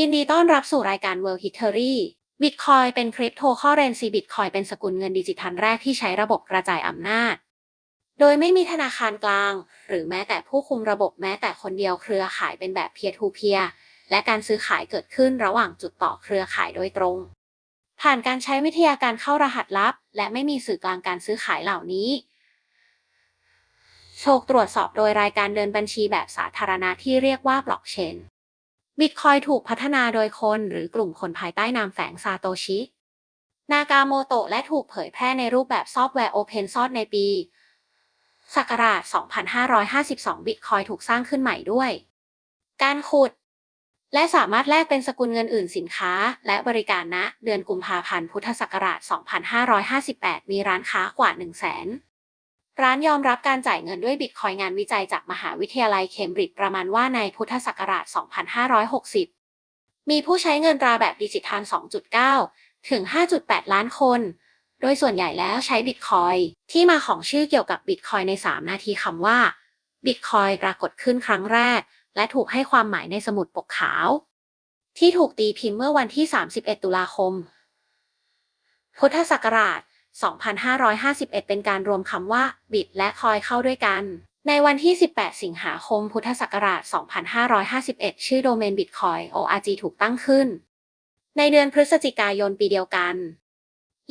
ยินดีต้อนรับสู่รายการ World History Bitcoin เป็นคริปโตเคอเรนซี Bitcoin เป็นสกุลเงินดิจิทัลแรกที่ใช้ระบบกระจายอำนาจ โดยไม่มีธนาคารกลาง หรือแม้แต่ผู้คุมระบบแม้แต่คนเดียวเครือข่ายเป็นแบบ peer to peer และการซื้อขายเกิดขึ้นระหว่างจุดต่อเครือข่ายโดยตรง ผ่านการใช้วิทยาการเข้ารหัสลับ และไม่มีสื่อกลางการซื้อขายเหล่านี้โชคตรวจสอบโดยรายการเดินบัญชีแบบสาธารณะที่เรียกว่าบล็อกเชน บิตคอยถูกพัฒนาโดยคนหรือกลุ่มคนภายใต้นามแฝงซาโตชิ นากาโมโตะและถูกเผยแพร่ในรูปแบบซอฟต์แวร์โอเพนซอร์สในปี ศักราช 2552 บิตคอยถูกสร้างขึ้นใหม่ด้วย การขุด และสามารถแลกเป็นสกุลเงินอื่นสินค้า และบริการณนะเดือนกุมภาพันธ์พุทธศักราช 2558 มีร้านค้ากว่า 1 0 0 0 0แสน ร้านยอมรับการจ่ายเงินด้วยบิตคอยงานวิจัยจากมหาวิทยาลัยเคมบริดจ์ประมาณว่าในพุทธศักราช 2560 มีผู้ใช้เงินตราแบบดิจิทัล 2.9 ถึง 5.8 ล้านคน โดยส่วนใหญ่แล้วใช้บิตคอยที่มาของชื่อเกี่ยวกับบิตคอยใน 3 นาทีคำว่าบิตคอยปรากฏขึ้นครั้งแรก และถูกให้ความหมายในสมุดปกขาว ที่ถูกตีพิมพ์เมื่อวันที่ 31 ตุลาคม พุทธศักราช 2551 เป็นการรวมคำว่า บิตและคอยเข้าด้วยกัน ในวันที่ 18 สิงหาคม พุทธศักราช 2551 ชื่อโดเมน Bitcoin org ถูกตั้งขึ้น ในเดือนพฤศจิกายนปีเดียวกัน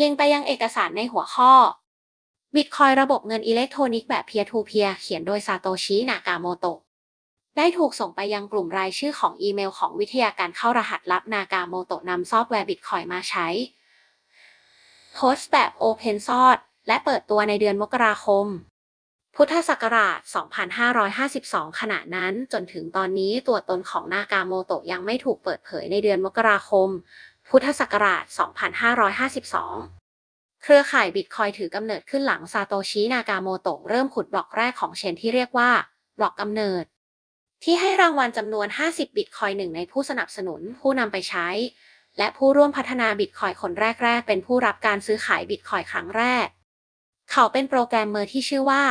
ยิงไปยังเอกสารในหัวข้อ Bitcoin ระบบเงินอิเล็กทรอนิกส์แบบ peer to peer เขียนโดยซาโตชินากาโมโตะได้ถูกส่งไปยังกลุ่มรายชื่อของอีเมลของวิทยาการเข้ารหัสลับนากาโมโตะนำซอฟต์แวร์ Bitcoin มาใช้ โพสต์แบบ Open Source และเปิดตัวในเดือนมกราคม พุทธศักราช 2552 ขณะนั้นจนถึงตอนนี้ตัวตนของนากาโมโตะยังไม่ถูกเปิดเผยในเดือนมกราคม พุทธศักราช 2552 เครือข่ายบิตคอยถือกำเนิดขึ้นหลังซาโตชินากาโมโตะเริ่มขุดบล็อกแรกของเชนที่เรียกว่าบล็อกกำเนิด ที่ให้รางวัลจำนวน 50 บิตคอยหนึ่งในผู้สนับสนุนผู้นำไปใช้ และผู้ร่วมพัฒนาบิตคอยคนแรก ๆ เป็นผู้รับการซื้อขายบิตคอยครั้งแรก เขาเป็นโปรแกรมเมอร์ที่ชื่อว่า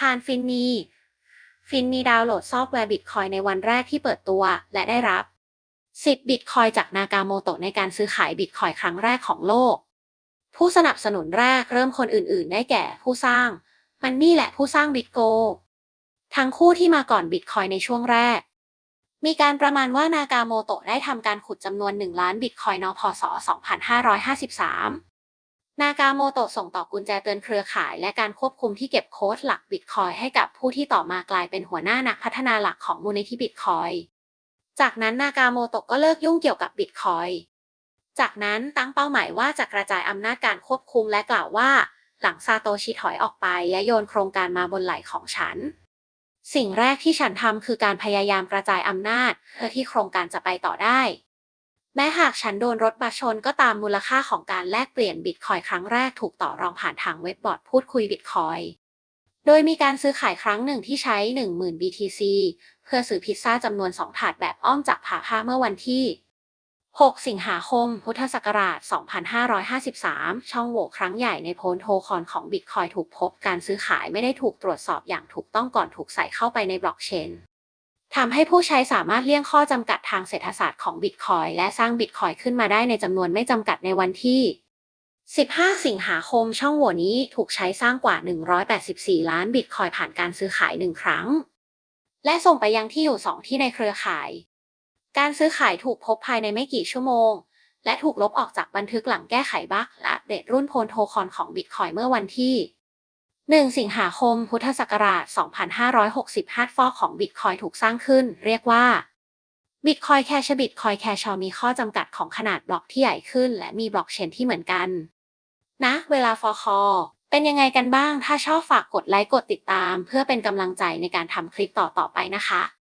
ฮานฟินนีฟินนีดาวน์โหลดซอฟต์แวร์บิตคอยในวันแรกที่เปิดตัว และได้รับสิทธิ์บิตคอยจากนากาโมโตะในการซื้อขายบิตคอยครั้งแรกของโลก ผู้สนับสนุนแรกเริ่มคนอื่น ๆ ได้แก่ผู้สร้าง มันนี่แหละผู้สร้างบิตโก ทั้งคู่ที่มาก่อนบิตคอยในช่วงแรก มีการประมาณว่านากาโมโตะได้ทำการขุดจำนวน 1 ล้านบิตคอยน์นพศ 2553 นากาโมโตะส่งต่อกุญแจเตือนเครือข่ายและการควบคุมที่เก็บโค้ดหลักบิตคอยให้กับผู้ที่ต่อมากลายเป็นหัวหน้านักพัฒนาหลักของมูลนิธิบิตคอยจากนั้นนากาโมโตะก็เลิกยุ่งเกี่ยวกับบิตคอยจากนั้นตั้งเป้าหมายว่าจะกระจายอำนาจการควบคุมและกล่าวว่า หลังซาโตชิถอยออกไปและโยนโครงการมาบนไหล่ของฉัน สิ่งแรกที่ฉันทำคือการพยายามกระจายอำนาจ เพื่อที่โครงการจะไปต่อได้ แม้หากฉันโดนรถบัชนก็ตามมูลค่าของการแลกเปลี่ยนบิตคอยครั้งแรกถูกต่อรองผ่านทางเว็บบอร์ดพูดคุยบิตคอยโดยมีการซื้อขายครั้งหนึ่งที่ใช้ 10,000 BTC เพื่อซื้อพิซซ่าจำนวน 2 ถาดแบบอ้อมจากผาผ้าเมื่อวันที่ 6 สิงหาคม พุทธศักราช 2553 ช่องโหว่ครั้งใหญ่ในโพลโทคอนของบิตคอยถูกพบ การซื้อขายไม่ได้ถูกตรวจสอบอย่างถูกต้องก่อนถูกใส่เข้าไปในบล็อกเชนทำให้ผู้ใช้สามารถเลี่ยงข้อจำกัดทางเศรษฐศาสตร์ของบิตคอยและสร้างบิตคอยขึ้นมาได้ในจำนวนไม่จำกัดในวันที่ 15 สิงหาคม ช่องโหว่นี้ถูกใช้สร้างกว่า 184 ล้านบิตคอยผ่านการซื้อขายหนึ่งครั้ง และส่งไปยังที่อยู่สองที่ในเครือข่าย การซื้อขายถูกพบภายในไม่กี่ชั่วโมง และถูกลบออกจากบันทึกหลังแก้ไขบั๊กและอัปเดตรุ่นโพลโทคอนของบิตคอยเมื่อวันที่ 1 สิงหาคม พุทธศักราช 2560ฮาร์ดฟอร์ของบิตคอยถูกสร้างขึ้น เรียกว่าบิตคอยแคชบิตคอยแคชมีข้อจำกัดของขนาดบล็อกที่ใหญ่ขึ้น และมีบล็อกเชนที่เหมือนกัน นะ เวลาฟอคอเป็นยังไงกันบ้าง ถ้าชอบฝากกดไลค์กดติดตาม เพื่อเป็นกำลังใจในการทำคลิปต่อๆไปนะคะ